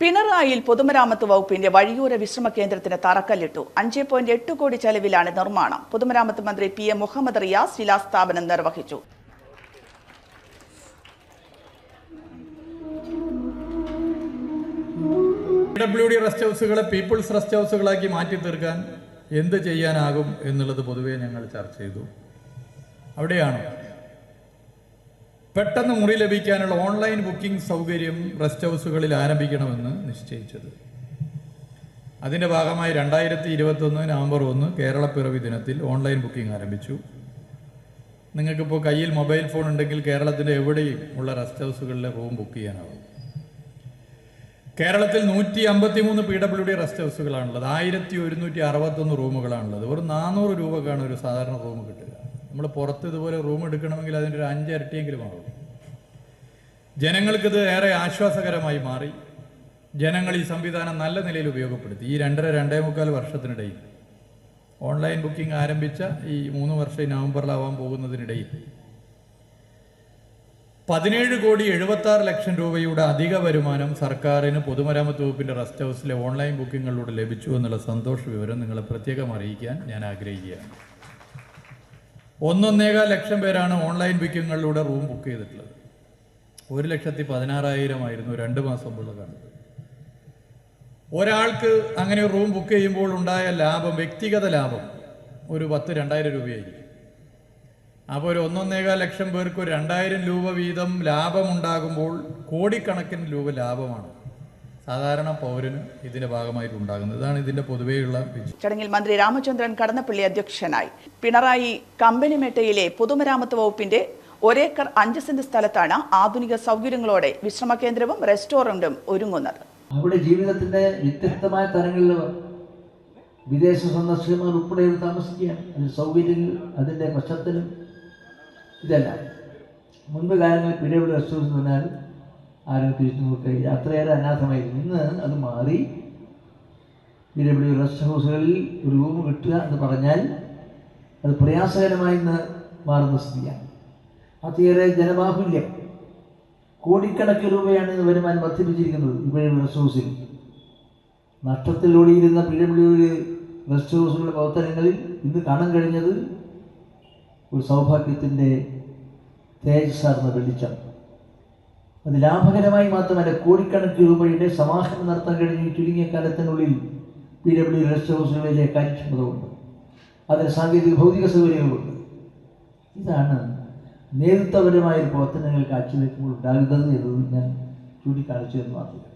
പിണറായിയിൽ പൊതുമരാമത്ത് വകുപ്പിന്റെ വഴിയോര വിശ്രമ കേന്ദ്രത്തിന് തറക്കല്ലിട്ടു. അഞ്ച് പോയിന്റ് എട്ട് കോടി ചെലവിലാണ് നിർമ്മാണം. പൊതുമരാമത്ത് മന്ത്രി പി എം മുഹമ്മദ് റിയാസ് ശിലാസ്ഥാപനം നിർവഹിച്ചു. റെസ്റ്റ് ഹൗസുകളെ പീപ്പിൾസ് റെസ്റ്റ് ഹൗസുകളാക്കി മാറ്റി തീർക്കാൻ എന്ത് ചെയ്യാനാകും എന്നുള്ളത് പൊതുവേ ഞങ്ങൾ ചർച്ച ചെയ്തു. അവിടെയാണ്? പെട്ടെന്ന് മുറി ലഭിക്കാനുള്ള ഓൺലൈൻ ബുക്കിംഗ് സൗകര്യം റെസ്റ്റ് ഹൗസുകളിൽ ആരംഭിക്കണമെന്ന് നിശ്ചയിച്ചത്. അതിന്റെ ഭാഗമായി രണ്ടായിരത്തി ഇരുപത്തൊന്ന് നവംബർ ഒന്ന് കേരളപ്പിറവി ദിനത്തിൽ ഓൺലൈൻ ബുക്കിംഗ് ആരംഭിച്ചു. നിങ്ങൾക്കിപ്പോൾ കയ്യിൽ മൊബൈൽ ഫോൺ ഉണ്ടെങ്കിൽ കേരളത്തിന്റെ എവിടെയും ഉള്ള റെസ്റ്റ് ഹൗസുകളിലെ റൂം ബുക്ക് ചെയ്യാനാവും. കേരളത്തിൽ നൂറ്റി അമ്പത്തി മൂന്ന് പി ഡബ്ല്യു ഡി റെസ്റ്റ് ഹൗസുകളാണുള്ളത്. ആയിരത്തി ഒരുന്നൂറ്റി അറുപത്തൊന്ന് റൂമുകളാണുള്ളത്. ഒരു നാനൂറ് രൂപക്കാണ് ഒരു സാധാരണ റൂം കിട്ടുക. നമ്മൾ പുറത്ത് ഇതുപോലെ റൂം എടുക്കണമെങ്കിൽ അതിന്റെ ഒരു അഞ്ച് ഇരട്ടിയെങ്കിലും ആവും ജനങ്ങൾക്കിത് ഏറെ ആശ്വാസകരമായി മാറി. ജനങ്ങൾ ഈ സംവിധാനം നല്ല നിലയിൽ ഉപയോഗപ്പെടുത്തി. ഈ രണ്ടര രണ്ടേ മുക്കാൽ വർഷത്തിനിടയിൽ. ഓൺലൈൻ ബുക്കിംഗ് ആരംഭിച്ച ഈ മൂന്ന് വർഷം നവംബറിലാവാൻ പോകുന്നതിനിടയിൽ. പതിനേഴ് കോടി എഴുപത്തി ആറ് ലക്ഷം രൂപയുടെ അധിക വരുമാനം സർക്കാരിന് പൊതുമരാമത്ത് വകുപ്പിന്റെ റെസ്റ്റ് ഹൗസിലെ ഓൺലൈൻ ബുക്കിങ്ങിലൂടെ ലഭിച്ചു എന്നുള്ള സന്തോഷ വിവരം നിങ്ങളെ പ്രത്യേകം അറിയിക്കാൻ ഞാൻ ആഗ്രഹിക്കുകയാണ്. ഒന്നൊന്നേകാൽ ലക്ഷം പേരാണ് ഓൺലൈൻ ബുക്കിങ്ങിലൂടെ റൂം ബുക്ക് ചെയ്തിട്ടുള്ളത്. ഒരു ലക്ഷത്തി പതിനാറായിരം ആയിരുന്നു രണ്ട് മാസം മുമ്പുള്ള കണ്ടത് ഒരാൾക്ക് അങ്ങനെ റൂം ബുക്ക് ചെയ്യുമ്പോൾ ഉണ്ടായ ലാഭം വ്യക്തിഗത ലാഭം ഒരു പത്ത് രണ്ടായിരം രൂപയായിരിക്കും. അപ്പോൾ ഒരു ഒന്നൊന്നേകാൽ ലക്ഷം പേർക്ക് ഒരു രണ്ടായിരം രൂപ വീതം ലാഭമുണ്ടാകുമ്പോൾ കോടിക്കണക്കിന് രൂപ ലാഭമാണ്. സാധാരണ പൗരന് ഇതിന്റെ ഭാഗമായിട്ട് ഉണ്ടാകുന്നത് ഇതാണ് ഇതിന്റെ പൊതുവെയുള്ള ചടങ്ങിൽ മന്ത്രി രാമചന്ദ്രൻ കടന്നപ്പള്ളി അധ്യക്ഷനായി. പിണറായി കമ്പനിമേട്ടയിലെ പൊതുമരാമത്ത് വകുപ്പിന്റെ ഒരേക്കർ അഞ്ച് സെന്റ് സ്ഥലത്താണ് ആധുനിക സൗകര്യങ്ങളോടെ വിശ്രമ കേന്ദ്രവും റെസ്റ്റോറന്റും ഒരുങ്ങുന്നത്. നമ്മുടെ ജീവിതത്തിന്റെ വ്യത്യസ്തമായ തലങ്ങളിൽ വിദേശ സന്ദർശകന്മാർ ഉൾപ്പെടെ താമസിക്കുകയാണ്. അതിന് സൗകര്യങ്ങൾ അതിന്റെ പശ്ചാത്തലം ഇതെല്ലാം. മുൻപ് കാലങ്ങളിൽ പിന്നീട് റെസ്റ്റോറന്റ് പറഞ്ഞാൽ ആരും തിരിച്ചു നോക്കുക അത്രയേറെ അനാഥമായിരുന്നു. ഇന്ന് അത് മാറി. പിഴവിടെ റെസ്റ്റ് ഹൗസുകളിൽ ഒരു റൂം കിട്ടുക എന്ന് പറഞ്ഞാൽ അത് പ്രയാസകരമായി ഇന്ന് മാറുന്ന സ്ഥിതിയാണ്. അത്രയേറെ ജനബാഹുല്യം. കോടിക്കണക്കിന് രൂപയാണ് ഇന്ന് വരുമാനം വർദ്ധിപ്പിച്ചിരിക്കുന്നത് ഇവിടെ റെസ്റ്റ് ഹൗസിൽ. നഷ്ടത്തിൽ ഓടിയിരുന്ന പി ഡബ്ല്യു റെസ്റ്റ് ഹൗസുകളുടെ പ്രവർത്തനങ്ങളിൽ ഇന്ന് കാണാൻ കഴിഞ്ഞത് ഒരു സൗഭാഗ്യത്തിന്റെ തേജസ്സാർന്ന വെളിച്ചം. അത് ലാഭകരമായി മാത്രമല്ല കോടിക്കണക്കിന് രൂപയുടെ സമാഹരണം നടത്താൻ കഴിഞ്ഞ ചുരുങ്ങിയ കാലത്തിനുള്ളിൽ പി ഡബ്ല്യു റെസ്റ്റ് ഹൗസുകളിലെ കാര്യക്ഷമത ഉണ്ട് അതിന് സാങ്കേതിക ഭൗതിക സൗകര്യങ്ങളുണ്ട്. ഇതാണ് നേതൃത്വപരമായ പ്രവർത്തനങ്ങൾ കാഴ്ചവെക്കുമ്പോൾ ഉണ്ടാകുന്നത് എന്നത് ഞാൻ ചൂണ്ടിക്കാണിച്ചു എന്ന് മാത്രം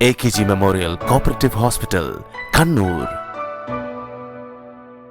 A K G Memorial Cooperative Hospital Kannur